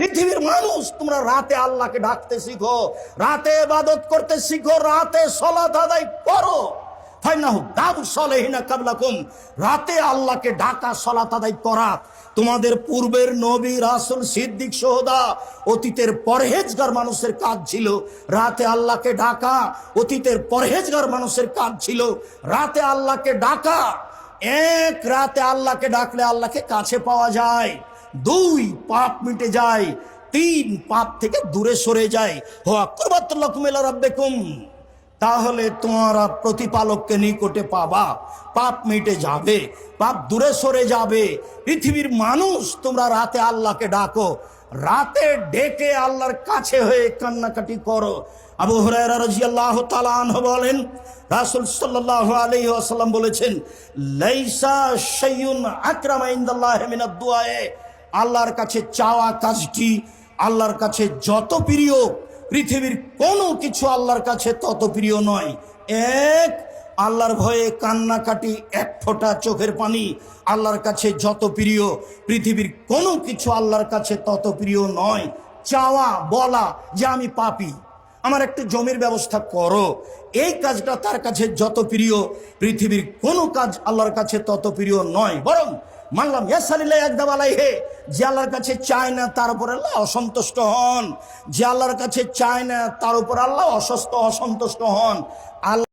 পৃথিবীর মানুষ, তোমরা রাতে আল্লাহকে ডাকতে শিখো, রাতে ইবাদত করতে শিখো, রাতে সলাত আদায় করো। রাতে আল্লাহকে ডাকা, সলাত আদায় করা। তোমাদের পূর্বের নবী, রাসুল, সিদ্দিক, সোহদা, অতীতের পরহেজগার মানুষের কাজ ছিল রাতে আল্লাহকে ডাকা, অতীতের পরহেজগার মানুষের কাজ ছিল রাতে আল্লাহকে ডাকা। এক রাতে আল্লাহকে ডাকলে আল্লাহকে কাছে পাওয়া যায়। দুই পাপ মিটে যায়, তিন পাপ থেকে দূরে সরে যায়। তাহলে তোমরা প্রতিপালককে নিকটে পাবা। পাপ মিটে যাবে, পাপ দূরে সরে যাবে। পৃথিবীর মানুষ, তোমরা রাতে আল্লাহকে ডাকো। রাতে ডেকে আল্লাহর কাছে হয়ে কান্নাকাটি করো। আবু হুরায়রা রাদিয়াল্লাহু তাআলা আনহু বলেন, রাসুল সাল্লাল্লাহু আলাইহি ওয়াসাল্লাম বলেছেন, লাইসা শাইউন আকরামা ইনদাল্লাহি দুআয়ে আল্লাহর কাছে চাওয়া কাজটি, আল্লাহর কাছে যত প্রিয়, পৃথিবীর কোনো কিছু আল্লাহর কাছে তত প্রিয় নয়। এক, আল্লাহর ভয়ে কান্নাকাটি এক ফোঁটা চোখের পানি আল্লাহর কাছে যত প্রিয়, পৃথিবীর কোনো কিছু আল্লাহর কাছে তত প্রিয় নয়। চাওয়া, বলা যে আমি পাপি। আমার একটু জমির ব্যবস্থা করো। এই কাজটা তার কাছে যত প্রিয়, পৃথিবীর কোনো কাজ আল্লাহর কাছে তত প্রিয় নয়। বরং মানলাম ইয়াসালিল্লাহ একদম আলাইহে যে আল্লাহর কাছে চায় না, তার উপর আল্লাহ অসন্তুষ্ট হন। যে আল্লাহর কাছে চায় না, তার উপর আল্লাহ অসুস্থ, অসন্তুষ্ট হন। আল্লাহ